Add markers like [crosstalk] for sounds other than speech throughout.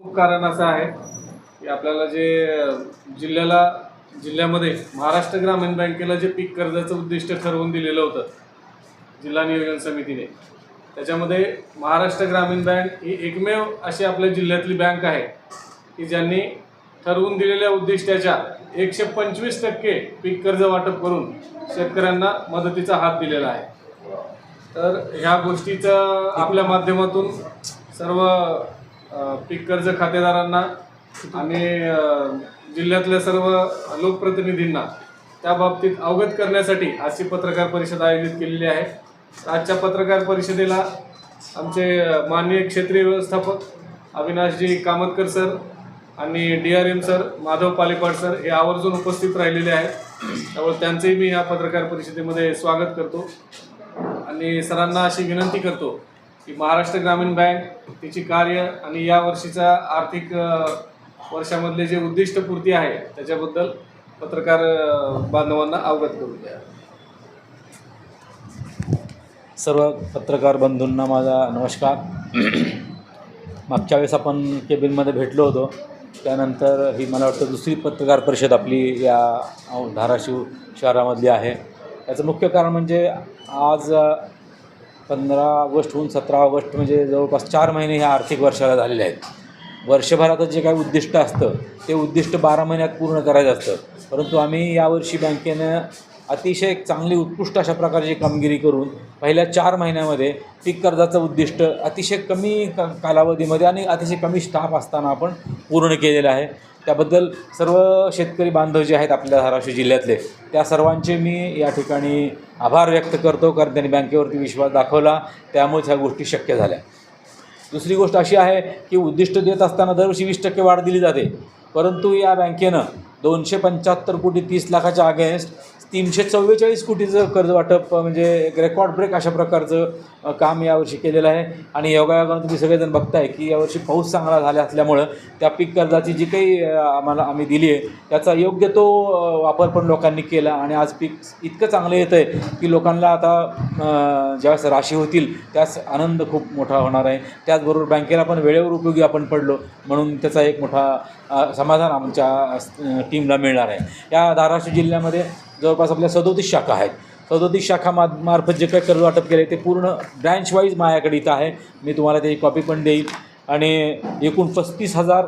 खूप कारण असं आहे की आपल्याला जे जिल्ह्याला जिल्ह्यामध्ये महाराष्ट्र ग्रामीण बँकेला जे पीक कर्जाचं उद्दिष्ट ठरवून दिलेलं होतं जिल्हा नियोजन समितीने त्याच्यामध्ये महाराष्ट्र ग्रामीण बँक ही एकमेव अशी आपल्या जिल्ह्यातली बँक आहे की ज्यांनी ठरवून दिलेल्या उद्दिष्टाच्या एकशे पंचवीस टक्के पीक कर्ज वाटप करून शेतकऱ्यांना मदतीचा हात दिलेला आहे. तर ह्या गोष्टीचं आपल्या माध्यमातून सर्व पीक कर्ज खातेदारांना आणि जिल्ह्यातल्या सर्व लोकप्रतिनिधींना त्या बाबतीत अवगत करण्यासाठी आजची पत्रकार परिषद आयोजित केलेली आहे. आजच्या पत्रकार परिषदेला आमचे माननीय क्षेत्रीय व्यवस्थापक अविनाशजी कामतकर सर आणि D R M sir Madhav Palepad sir हे आवर्जून उपस्थित राहिलेले आहेत. त्यामुळे त्यांचंही मी या पत्रकार परिषदेमध्ये स्वागत करतो आणि सरांना अशी विनंती करतो की महाराष्ट्र ग्रामीण बँक तिची कार्य आणि या वर्षीचा आर्थिक वर्षामधले जे उद्दिष्टपूर्ती आहे त्याच्याबद्दल पत्रकार बांधवांना अवगत करून द्या. सर्व पत्रकार बंधूंना माझा नमस्कार. मागच्या वेळेस आपण केबिनमध्ये भेटलो होतो. त्यानंतर ही मला वाटतं दुसरी पत्रकार परिषद आपली या धाराशिव शहरामधली आहे. याचं मुख्य कारण म्हणजे आज पंधरा ऑगस्टहून सतरा ऑगस्ट म्हणजे जवळपास चार महिने ह्या आर्थिक वर्षाला झालेले आहेत. वर्षभराचं जे काही उद्दिष्ट असतं ते उद्दिष्ट बारा महिन्यात पूर्ण करायचं असतं. परंतु आम्ही यावर्षी बँकेनं अतिशय चांगली उत्कृष्ट अशा प्रकारची कामगिरी करून पहिल्या चार महिन्यामध्ये पीक कर्जाचं उद्दिष्ट अतिशय कमी क कालावधीमध्ये आणि अतिशय कमी स्टाफ असताना आपण पूर्ण केलेलं आहे. त्याबद्दल सर्व शेतकरी बांधव जे आहेत आपल्या धाराशिव जिल्ह्यातले त्या सर्वांचे मी या ठिकाणी आभार व्यक्त करतो कारण त्यांनी बँकेवरती विश्वास दाखवला त्यामुळेच ह्या गोष्टी शक्य झाल्या. दुसरी गोष्ट अशी आहे की उद्दिष्ट देत असताना दरवर्षी वीस टक्के वाढ दिली जाते परंतु या बँकेनं दोनशे पंच्याहत्तर कोटी तीस लाखाच्या अगेन्स्ट तीनशे चव्वेचाळीस कोटीचं कर्ज वाटप म्हणजे एक रेकॉर्ड ब्रेक अशा प्रकारचं काम यावर्षी केलेलं आहे. आणि योगायोगानं तुम्ही सगळेजण बघताय की यावर्षी पाऊस चांगला झाला असल्यामुळं त्या पीक कर्जाची जी काही आम्हाला आम्ही दिली आहे त्याचा योग्य तो वापर पण लोकांनी केला. आणि आज पीक इतकं चांगलं येतं आहे की लोकांना आता ज्यावेळेस राशी होतील त्यास आनंद खूप मोठा होणार आहे. त्याचबरोबर बँकेला पण वेळेवर उपयोगी आपण पडलो म्हणून त्याचा एक मोठा समाधान आमच्या टीमला मिळणार आहे. या धाराशिव जिल्ह्यामध्ये जवळपास आपल्या सदोतीस शाखा आहेत. सदोतीस शाखा मा मार्फत जे काही कर्ज वाटप केले ते पूर्ण ब्रँच वाईज माझ्याकडे इथं आहे. मी तुम्हाला त्याची कॉपी पण देईल. आणि एकूण पस्तीस हजार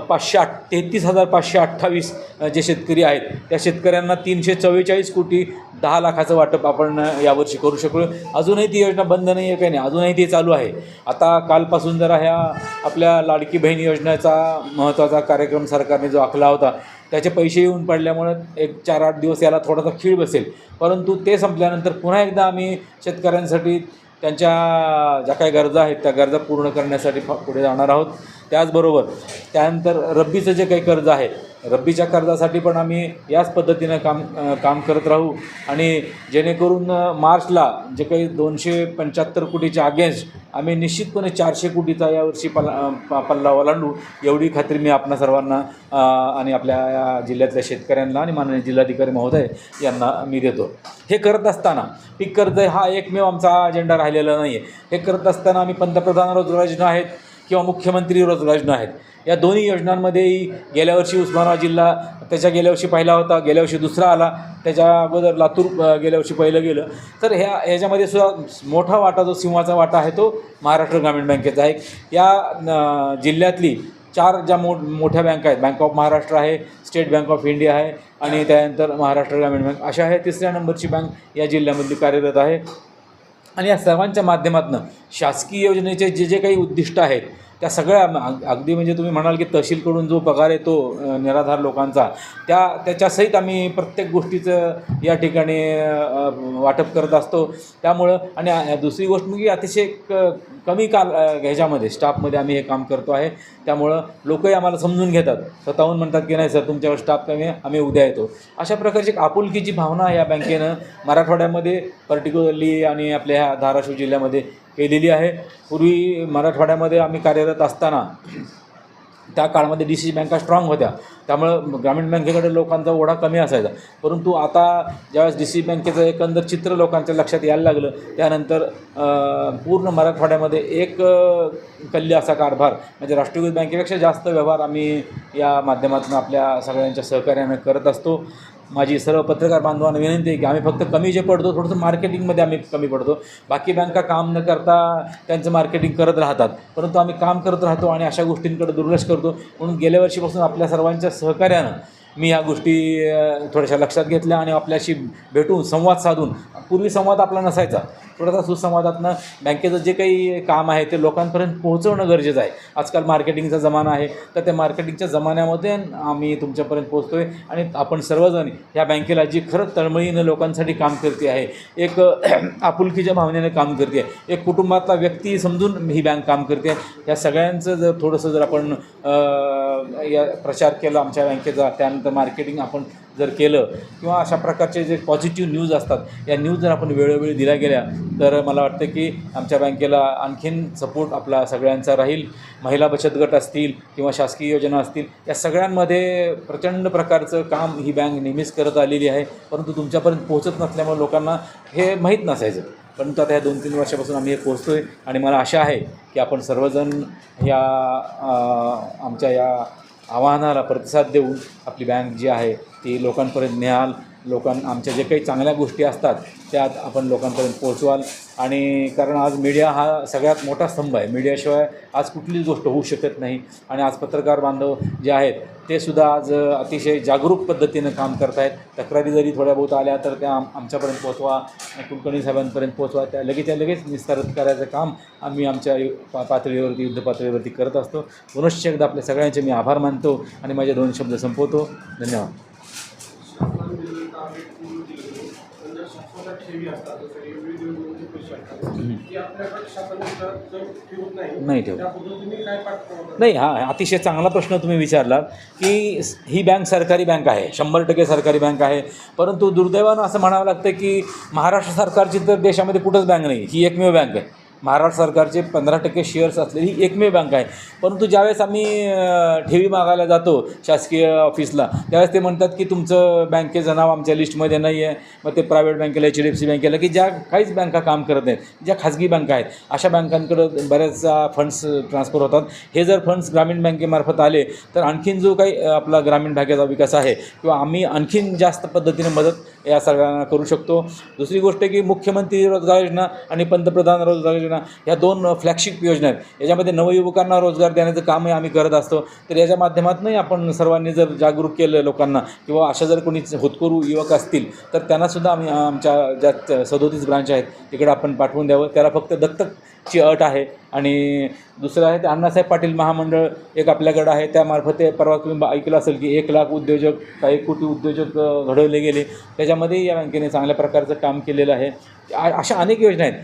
पाचशे आठ तेहतीस हजार पाचशे अठ्ठावीस जे शेतकरी आहेत त्या शेतकऱ्यांना तीनशे चव्वेचाळीस कोटी दहा लाखाचं वाटप आपण यावर्षी करू शकलो. अजूनही ती योजना बंद नाही आहे काही नाही? अजूनही ती चालू आहे. आता कालपासून जरा ह्या आपल्या लाडकी बहीण योजनेचा महत्त्वाचा कार्यक्रम सरकारने जो आखला होता त्याचे पैसे येऊन पडल्यामुळं एक चार आठ दिवस याला थोडासा खीळ बसेल. परंतु ते संपल्यानंतर पुन्हा एकदा आम्ही शेतकऱ्यांसाठी त्यांच्या ज्या काही गरजा आहेत त्या गरजा पूर्ण करण्यासाठी पुढे जाणार आहोत. त्याचबरोबर त्यानंतर रब्बीचं जे काही कर्ज आहे रब्बीच्या कर्जासाठी पण आम्ही याच पद्धतीनं काम काम करत राहू. आणि जेणेकरून मार्चला जे काही दोनशे पंच्याहत्तर कोटीच्या अगेन्स्ट आम्ही निश्चितपणे चारशे कोटीचा यावर्षी पल्ला पल्ला ओलांडू एवढी खात्री मी आपणा सर्वांना आणि आपल्या या जिल्ह्यातल्या शेतकऱ्यांना आणि माननीय जिल्हाधिकारी महोदय यांना मी देतो. हे करत असताना पीक कर्ज हा एकमेव आमचा अजेंडा राहिलेला नाही आहे हे करत असताना आम्ही पंतप्रधान रोजगार योजना आहेत किंवा मुख्यमंत्री रोजगार योजना आहेत. या दोन्ही योजनांमध्येही गेल्या वर्षी उस्मानाबाद जिल्हा त्याच्या गेल्या वर्षी पहिला होता गेल्या वर्षी दुसरा आला त्याच्या अगोदर लातूर गेल्या वर्षी पहिलं गेलं. तर ह्या ह्याच्यामध्ये सुद्धा मोठा वाटा जो सिंहाचा वाटा आहे तो महाराष्ट्र ग्रामीण बँकेचा आहे. या जिल्ह्यातली चार ज्या मो मोठ्या बँका आहेत बँक ऑफ महाराष्ट्र आहे स्टेट बँक ऑफ इंडिया आहे आणि त्यानंतर महाराष्ट्र ग्रामीण बँक. अशा आहे तिसऱ्या नंबरची बँक या जिल्ह्यामधली कार्यरत आहे. आणि या सर्वांच्या माध्यमातून शासकीय योजनेचे जे जे काही उद्दिष्ट आहेत त्या सगळ्या अगदी म्हणजे तुम्ही म्हणाल की तहसीलकडून जो पगार येतो निराधार लोकांचा त्या त्याच्यासहित आम्ही प्रत्येक गोष्टीचं या ठिकाणी वाटप करत असतो. त्यामुळं आणि दुसरी गोष्ट म्हणजे अतिशय क कमी काल ह्याच्यामध्ये स्टाफमध्ये आम्ही हे काम करतो आहे. त्यामुळं लोकही आम्हाला समजून घेतात. स्वतःहून म्हणतात की नाही सर तुमच्यावर स्टाफ कमी आहे आम्ही उद्या येतो. अशा प्रकारची एक आपुलकीची भावना या बँकेनं मराठवाड्यामध्ये पर्टिक्युलरली आणि आपल्या ह्या धाराशिव जिल्ह्यामध्ये केलेली आहे. पूर्वी मराठवाड्यामध्ये आम्ही कार्यरत असताना त्या काळामध्ये डी सी बँका स्ट्रॉंग होत्या. त्यामुळं ग्रामीण बँकेकडे लोकांचा ओढा कमी असायचा. परंतु आता ज्यावेळेस डी सी बँकेचं एकंदर चित्र लोकांच्या लक्षात यायला लागलं त्यानंतर पूर्ण मराठवाड्यामध्ये एक कल्ली असा कारभार म्हणजे राष्ट्रीयकृत बँकेपेक्षा जास्त व्यवहार आम्ही या माध्यमातून आपल्या सगळ्यांच्या सहकार्यानं करत असतो. माझी सर्व पत्रकार बांधवांना विनंती आहे की आम्ही फक्त कमी जे पडतो थोडंसं मार्केटिंगमध्ये आम्ही कमी पडतो. बाकी बँका काम न करता त्यांचं मार्केटिंग करत राहतात. परंतु आम्ही काम करत राहतो आणि अशा गोष्टींकडे दुर्लक्ष करतो. म्हणून गेल्या वर्षीपासून आपल्या सर्वांच्या सहकार्यानं मी ह्या गोष्टी थोड्याशा लक्षात घेतल्या आणि आपल्याशी भेटून संवाद साधून पूर्वी संवाद आपला नसायचा. थोडासा सुसंवादातनं बँकेचं जे काही काम आहे ते लोकांपर्यंत पोहोचवणं गरजेचं आहे. आजकाल मार्केटिंगचा जमाना आहे. तर त्या मार्केटिंगच्या जमान्यामध्ये आम्ही तुमच्यापर्यंत पोहोचतो आहे आणि आपण सर्वजण ह्या बँकेला जी खरंच तळमळीनं लोकांसाठी काम करते आहे एक [clears throat] आपुलकीच्या भावनेनं काम करते आहे एक कुटुंबातला व्यक्ती समजून ही बँक काम करते आहे. या सगळ्यांचं जर थोडंसं जर आपण या प्रचार केला आमच्या बँकेचा त्यानंतर मार्केटिंग आपण जर केलं किंवा अशा प्रकारचे जे पॉझिटिव्ह न्यूज असतात या न्यूज जर आपण वेळोवेळी दिल्या गेल्या तर मला वाटतं की आमच्या बँकेला आणखीन सपोर्ट आपला सगळ्यांचा राहील. महिला बचत गट असतील किंवा शासकीय योजना असतील या सगळ्यांमध्ये प्रचंड प्रकारचं काम ही बँक नेहमीच करत आलेली आहे. परंतु तुमच्यापर्यंत पोहोचत नसल्यामुळे लोकांना हे माहीत नसायचं. परंतु आता ह्या दोन तीन वर्षापासून आम्ही हे पोहोचतो आहे आणि मला आशा आहे की आपण सर्वजण ह्या आमच्या या आव्हानाला प्रतिसाद देऊन आपली बँक जी आहे ती लोकांपर्यंत न्याल. लोकां आमच्या जे काही चांगल्या गोष्टी असतात त्यात आपण लोकांपर्यंत पोहोचवाल. आणि कारण आज मीडिया हा सगळ्यात मोठा स्तंभ आहे. मीडियाशिवाय आज कुठलीच गोष्ट होऊ शकत नाही. आणि आज पत्रकार बांधव जे आहेत ते सुद्धा आज अतिशय जागरूक पद्धतीनं काम करत आहेत तक्रारी जरी थोड्या बहुत आल्या तर त्या आम आमच्यापर्यंत पोहोचवा कुलकर्णी साहेबांपर्यंत पोहोचवा. त्या लगेच त्या लगेच निस्तारित करायचं काम आम्ही आमच्या यु- पा पातळीवरती युद्ध पातळीवरती करत असतो. पुनश्च एकदा आपल्या सगळ्यांचे मी आभार मानतो आणि माझे दोन शब्द संपवतो. धन्यवाद. नाही. ठेवत. पाठपुरावा नाही हा अतिशय चांगला प्रश्न तुम्ही विचारलात की ही बँक सरकारी बँक आहे शंभर टक्के सरकारी बँक आहे. परंतु दुर्दैवानं असं म्हणावं लागतं की महाराष्ट्र सरकारची तर देशामध्ये कुठंच बँक नाही ही एकमेव बँक आहे. महाराष्ट्र सरकारचे पंधरा टक्के शेअर्स असलेली ही एकमेव बँक आहे. परंतु ज्यावेळेस आम्ही ठेवी मागायला जातो शासकीय ऑफिसला त्यावेळेस ते म्हणतात की तुमचं बँकेचं नाव आमच्या लिस्टमध्ये नाही आहे मग ते प्रायव्हेट बँकेला एच डी एफ सी बँकेला की ज्या काहीच बँका काम करत नाहीत ज्या खाजगी बँका आहेत. अशा बँकांकडं बऱ्याचदा फंड्स ट्रान्सफर होतात. हे जर फंड्स ग्रामीण बँकेमार्फत आले तर आणखीन जो काही आपला ग्रामीण भागाचा विकास आहे किंवा आम्ही आणखीन जास्त पद्धतीने मदत या सगळ्यांना करू शकतो. दुसरी गोष्ट की मुख्यमंत्री रोजगार योजना आणि पंतप्रधान रोजगार योजना ह्या दोन फ्लॅगशिप योजना आहेत. याच्यामध्ये नवयुवकांना रोजगार देण्याचं कामही आम्ही करत असतो. तर याच्या माध्यमातूनही आपण सर्वांनी जर जागरूक केलं लोकांना किंवा अशा जर कोणी होतकरू युवक असतील तर त्यांनासुद्धा आम्ही आमच्या ज्या सदोतीस ब्रांच आहेत तिकडे आपण पाठवून द्यावं. त्याला फक्त दत्तकची अट आहे. आणि दुसरं आहे ते अण्णासाहेब पाटील महामंडळ एक आपल्याकडं आहे. त्यामार्फत ते परवा तुम्ही ऐकलं असेल की एक लाख उद्योजक काही कोटी उद्योजक घडवले गेले. त्याच्यामध्ये या बँकेने चांगल्या प्रकारचं काम केलेलं आहे. अशा अनेक योजना आहेत.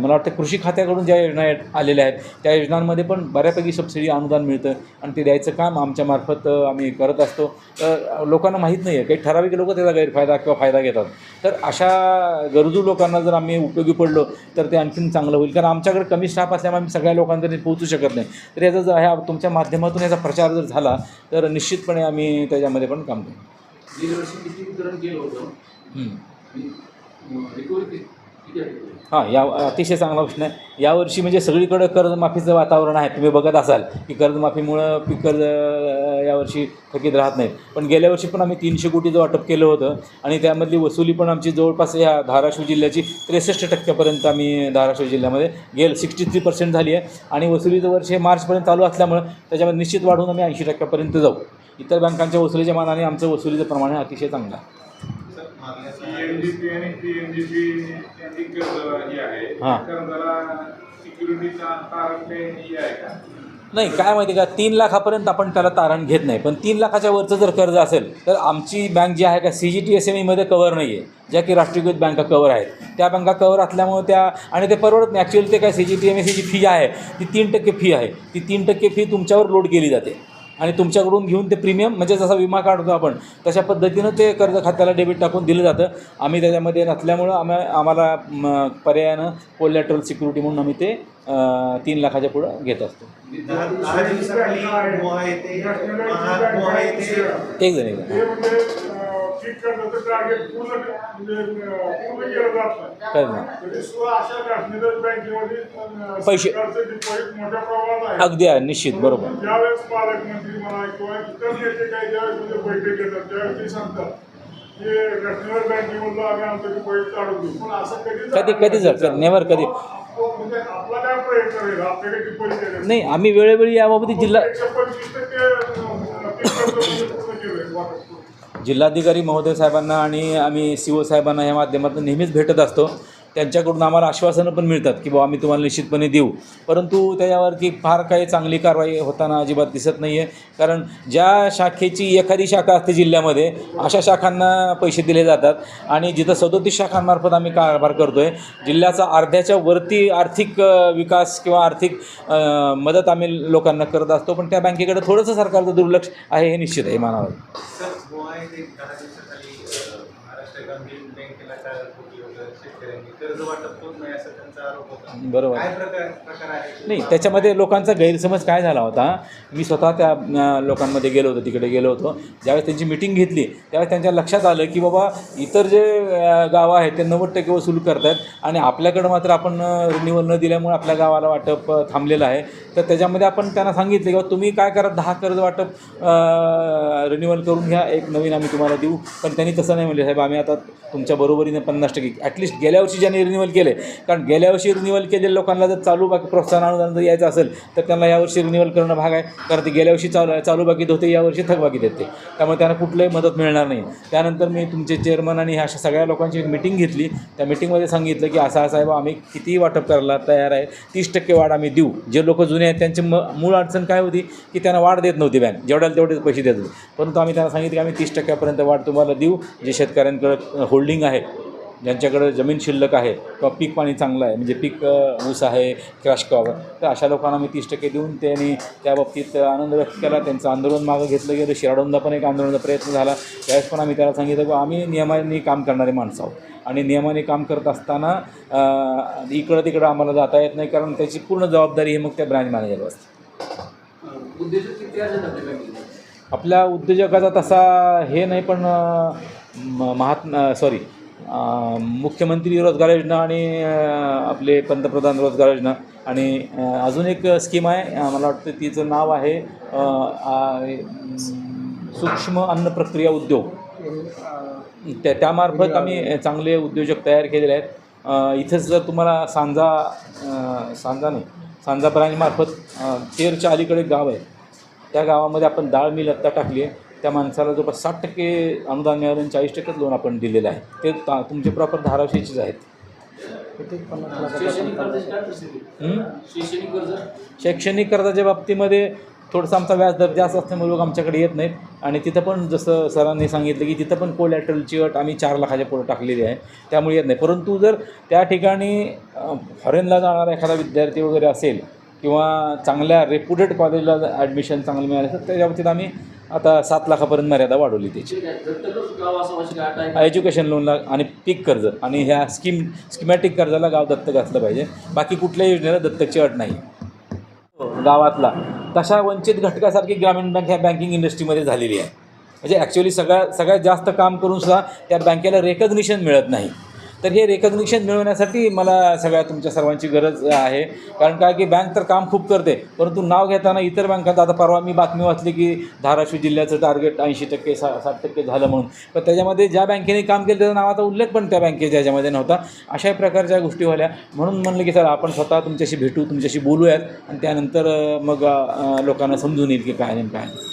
मला वाटतं कृषी खात्याकडून ज्या योजना आहेत आलेल्या आहेत त्या योजनांमध्ये पण बऱ्यापैकी सबसिडी अनुदान मिळतं आणि ते द्यायचं काम आमच्यामार्फत आम्ही करत असतो. तर लोकांना माहीत नाही आहे. काही ठराविक लोक त्याचा गैरफायदा किंवा फायदा घेतात. तर अशा गरजू लोकांना जर आम्ही उपयोगी पडलो तर ते आणखीन चांगलं होईल. कारण आमच्याकडे कमी स्टाफ असल्यामुळे आम्ही सगळ्या लोकांपर्यंत पोहोचू शकत नाही. तर याचा जर ह्या तुमच्या माध्यमातून याचा प्रचार जर झाला तर निश्चितपणे आम्ही त्याच्यामध्ये पण काम करू. गेल्या वर्षी किती वितरण केलं होतं? हां या अतिशय चांगला प्रश्न आहे. यावर्षी म्हणजे सगळीकडं कर्जमाफीचं वातावरण आहे. तुम्ही बघत असाल की कर्जमाफीमुळं पीक कर्ज यावर्षी थकीत राहत नाहीत. पण गेल्या वर्षी पण आम्ही तीनशे कोटीचं वाटप केलं होतं आणि त्यामधली वसुली पण आमची जवळपास या धाराशिव जिल्ह्याची त्रेसष्ट टक्क्यापर्यंत आम्ही धाराशिव जिल्ह्यामध्ये गेल. सिक्स्टी थ्री पर्सेंट झाली आहे. आणि वसुलीचं वर्ष हे मार्चपर्यंत चालू असल्यामुळं त्याच्यामध्ये निश्चित वाढून आम्ही ऐंशी टक्क्यापर्यंत जाऊ. इतर बँकांच्या वसुलीच्या मानाने आमचं वसुलीचं प्रमाण अतिशय चांगलं आहे. आणि यांची कर्ज ही आहे. हां. कर्जाला सिक्युरिटीचा तारण ते ही आहे का? नाही काय माहिती का तीन लाखापर्यंत आपण त्याला तारण घेत नाही. पण तीन लाखाच्या वरचं जर कर्ज असेल तर आमची बँक जी आहे का C G T S M ईमध्ये cover नाही आहे ज्या की राष्ट्रीयकृत बँका कवर आहेत. त्या बँका कवर असल्यामुळे त्या आणि ते परवडत नाही. ॲक्च्युअली ते काय C G T M S G fee आहे. ती तीन टक्के फी आहे. ती तीन टक्के फी तुमच्यावर लोड केली जाते. आणि तुमच्याकडून घेऊन ते प्रीमियम म्हणजे जसा विमा काढतो आपण तशा पद्धतीनं ते कर्ज खात्याला डेबिट टाकून दिलं जातं. आम्ही त्याच्यामध्ये नसल्यामुळं आम्हा आम्हाला पर्यायानं कोलॅटरल सिक्युरिटी म्हणून आम्ही ते तीन लाखाच्या पुढं घेत असतो. एक जण एक जण. पीक कर्जाचं टार्गेट पूर्ण म्हणजे अं, पूर्ण केलं जात नाही. काय ना. तरी सुद्धा अशा नॅशनलाइज बँकेमध्ये अं, पैसे- सरकारचं डिपॉझिट मोठ्या प्रमाणात आहे अगदी आहे निश्चित बरोबर. ज्यावेळेस पालकमंत्री म्हणा किंवा इतर नेते काही ज्यावेळेस म्हणजे बैठक घेतात त्यावेळेस ते सांगतात की नॅशनल बँकेमधलं आम्ही आमचं डिपॉझिट काढून देऊ. पण असं कधी कधी कधी जर नेवर कधी? म्हणजे आपला काय प्रयत्न राहील आपल्याकडे डिपॉझिट देण्याचा? नाही आम्ही वेळोवेळी याबाबत जिल्हा जिल्हाधिकारी महोदय साहेबांना आणि आम्ही सी ओ साहेबांना या माध्यमातून नेहमीच भेटत असतो. त्यांच्याकडून आम्हाला आश्वासनं पण मिळतात की बाबा आम्ही तुम्हाला निश्चितपणे देऊ. परंतु त्याच्यावरती फार काही चांगली कारवाई होताना अजिबात दिसत नाही आहे कारण ज्या शाखेची एखादी शाखा असते जिल्ह्यामध्ये अशा शाखांना पैसे दिले जातात. आणि जिथं सदोतीस शाखांमार्फत आम्ही कारभार करतो आहे जिल्ह्याचा अर्ध्याच्या वरती आर्थिक विकास किंवा आर्थिक मदत आम्ही लोकांना करत असतो. पण त्या बँकेकडे थोडंसं सरकारचं दुर्लक्ष आहे हे निश्चित आहे मानावं सर मोहा येते दहा दिवसाखाली अं, महाराष्ट्र ग्रामीण बँकेला काय कोटी वगैरे शेतकऱ्यांनी कर्ज वाटप होत नाही असं त्यांचं बरोबर. नाही त्याच्यामध्ये लोकांचा गैरसमज काय झाला होता? मी स्वतः त्या लोकांमध्ये गेलो होतो तिकडे गेलो होतो. ज्यावेळेस त्यांची मिटिंग घेतली त्यावेळेस त्यांच्या लक्षात आलं की बाबा इतर जे गावं आहेत ते नव्वद टक्के वसूल करत आहेत आणि आपल्याकडं मात्र आपण रिन्युअल न दिल्यामुळे आपल्या गावाला वाटप थांबलेलं आहे. तर त्याच्यामध्ये आपण त्यांना सांगितलं की बाबा तुम्ही काय करा दहा कर्ज वाटप रिन्युअल करून घ्या. एक नवीन आम्ही तुम्हाला देऊ. पण त्यांनी तसं नाही म्हणले साहेब आम्ही आता तुमच्या बरोबरीने पन्नास टक्के ॲटलिस्ट गेल्या वर्षी ज्यांनी रिन्युअल केले. कारण गेल्या यावर्षी रिन्युअल केलेल्या लोकांना जर चालू बाकी प्रोत्साहन अनुदान जर यायचं असेल तर त्यांना यावर्षी रिन्युअल करणं भाग आहे. कारण ते गेल्या वर्षी चालू चालू बाकीत होते यावर्षी थकबाकी देते. त्यामुळे त्यांना कुठलंही मदत मिळणार नाही. त्यानंतर मी तुमचे चेअरमन आणि ह्या अशा सगळ्या लोकांची एक मिटिंग घेतली. त्या मिटिंगमध्ये सांगितलं की असा साहेब आम्ही कितीही वाटप करायला तयार आहे. तीस टक्के वाढ आम्ही देऊ. जे लोक जुने आहेत त्यांची म मूळ अडचण काय होती की त्यांना वाढ देत नव्हती बँक. जेवढ्याला तेवढेच पैसे देत होते. परंतु आम्ही त्यांना सांगितलं की आम्ही तीस टक्क्यापर्यंत वाढ तुम्हाला देऊ. जे शेतकऱ्यांकडं होल्डिंग आहे ज्यांच्याकडं जमीन शिल्लक आहे किंवा पीक पाणी चांगलं आहे म्हणजे पीक ऊस आहे क्रॅश क्रॉप तर अशा लोकांना आम्ही तीस टक्के देऊन त्यांनी त्या बाबतीत आनंद व्यक्त केला. त्यांचं आंदोलन मागं घेतलं गेलं. शिराडोंदा पण एक आंदोलनाचा प्रयत्न झाला. त्यावेळेस पण आम्ही त्याला सांगितलं की आम्ही नियमाने काम करणारे माणसं आहोत. आणि नियमाने काम करत असताना इकडं तिकडं आम्हाला जाता येत नाही कारण त्याची पूर्ण जबाबदारी ही मग त्या ब्रँच मॅनेजरवर असते. आपल्या उद्योजकाचा तसा हे नाही पण म- महात्मा सॉरी मुख्यमंत्री रोजगार योजना आणि आपले पंतप्रधान रोजगार योजना. आणि अजून एक स्कीम आहे मला वाटतं तिचं नाव आहे सूक्ष्म अन्न प्रक्रिया उद्योग. त्या त्यामार्फत आम्ही चांगले उद्योजक तयार केलेले आहेत. इथेच इथंच जर तुम्हाला सांजा सांजा नाही सांजा ब्रांचमार्फत तेरच्या अलीकडे एक गाव आहे. त्या गावामध्ये आपण डाळ मिल आत्ता टाकली आहे. त्या माणसाला जवळपास साठ टक्के अनुदान मिळालं आणि चाळीस टक्केच लोन आपण दिलेलं आहे. ते ता- तुमचे प्रॉपर धाराशिवचेच आहेत. शैक्षणिक शैक्षणिक कर्ज शैक्षणिक कर्जाच्या बाबतीमध्ये थोडंसं आमचा व्याजदर जास्त असल्यामुळे लोक आमच्याकडे येत नाहीत. आणि तिथं पण जसं सरांनी सांगितलं की तिथं पण कोलॅटरलची अट आम्ही चार लाखाच्या पुढे टाकलेली आहे. त्यामुळे येत नाही. परंतु जर त्या ठिकाणी फॉरेनला जाणारा एखादा विद्यार्थी वगैरे असेल किंवा चांगल्या रेप्युटेड कॉलेजला ॲडमिशन चांगलं मिळालं असेल त्याच्या बाबतीत आम्ही आता सात लाखापर्यंत मर्यादा वाढवली त्याची. एज्युकेशन लोनला आणि पीक कर्ज आणि ह्या स्कीम स्कीमॅटिक कर्जाला गाव दत्तक असलं पाहिजे. बाकी कुठल्याही योजनेला दत्तकची अट नाही. गावातला. तशा वंचित घटकासारखी ग्रामीण बँक ह्या बँकिंग इंडस्ट्रीमध्ये झालेली आहे. म्हणजे ॲक्च्युली सगळ्या सगळ्यात जास्त काम करून सुद्धा त्या बँकेला रेकग्निशन मिळत नाही. तर हे रेकग्निशन मिळवण्यासाठी मला सगळ्या तुमच्या सर्वांची गरज आहे. कारण काय की बँक तर काम खूप करते परंतु नाव घेताना इतर बँकात आता परवा मी बातमी वाचली की धाराशिव जिल्ह्याचं टार्गेट ऐंशी टक्के सा साठ टक्के झालं म्हणून. पण त्याच्यामध्ये ज्या बँकेने काम केलं त्याचा नावाचा उल्लेख पण त्या बँकेच्या ह्याच्यामध्ये नव्हता. अशा प्रकारच्या गोष्टी व्हाल्या म्हणून म्हणलं की सर आपण स्वतः तुमच्याशी भेटू तुमच्याशी बोलूयात. आणि त्यानंतर मग लोकांना समजून येईल की काय नेमकं आहे